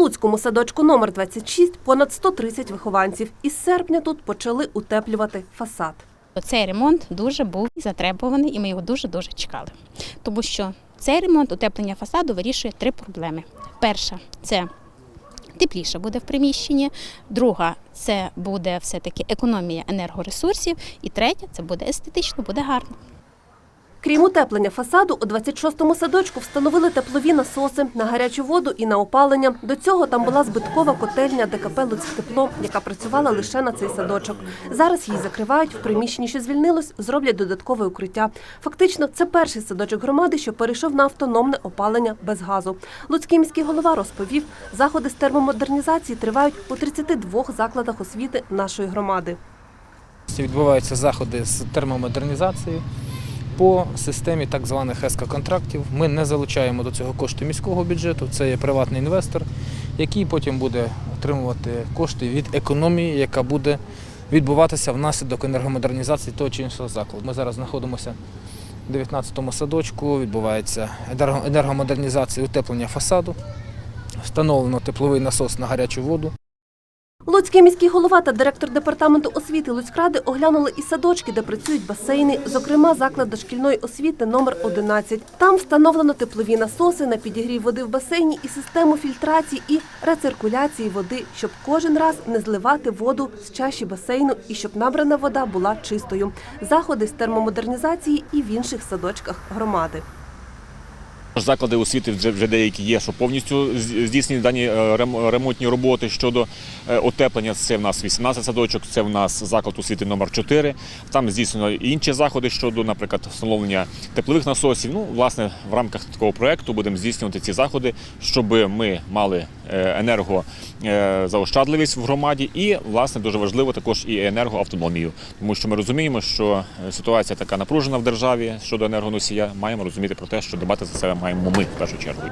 Луцькому садочку номер 26 понад 130 вихованців. Із серпня тут почали утеплювати фасад. Цей ремонт дуже був затребуваний, і ми його дуже дуже чекали. Тому що цей ремонт утеплення фасаду вирішує три проблеми. Перша це тепліше буде в приміщенні, друга це буде все-таки економія енергоресурсів, і третя це буде естетично, буде гарно. Крім утеплення фасаду, у 26-му садочку встановили теплові насоси на гарячу воду і на опалення. До цього там була збиткова котельня ДКП «Луцьктепло», яка працювала лише на цей садочок. Зараз її закривають, в приміщенні, що звільнилось, зроблять додаткове укриття. Фактично, це перший садочок громади, що перейшов на автономне опалення без газу. Луцький міський голова розповів, заходи з термомодернізації тривають у 32 закладах освіти нашої громади. Відбуваються заходи з термомодернізації по системі так званих ЕСКО-контрактів. Ми не залучаємо до цього кошти міського бюджету, це є приватний інвестор, який потім буде отримувати кошти від економії, яка буде відбуватися внаслідок енергомодернізації того чи іншого закладу. Ми зараз знаходимося в 19-му садочку, відбувається енергомодернізація утеплення фасаду, встановлено тепловий насос на гарячу воду. Луцький міський голова та директор департаменту освіти Луцькради оглянули і садочки, де працюють басейни, зокрема заклад дошкільної освіти номер 11. Там встановлено теплові насоси на підігрів води в басейні і систему фільтрації і рециркуляції води, щоб кожен раз не зливати воду з чаші басейну і щоб набрана вода була чистою. Заходи з термомодернізації і в інших садочках громади. Заклади освіти вже, деякі є, що повністю здійснені дані е, ремонтні роботи щодо е, утеплення. Це в нас 18 садочок, це в нас заклад освіти номер 4 Там здійснено інші заходи щодо, наприклад, встановлення теплових насосів. Ну, власне, в рамках такого проекту будемо здійснювати ці заходи, щоб ми мали е, енергозаощадливість в громаді і, власне, дуже важливо також і енергоавтономію. Тому що ми розуміємо, що ситуація така напружена в державі щодо енергоносія. Маємо розуміти про те, що дбати за себе маємо ми в першу чергу.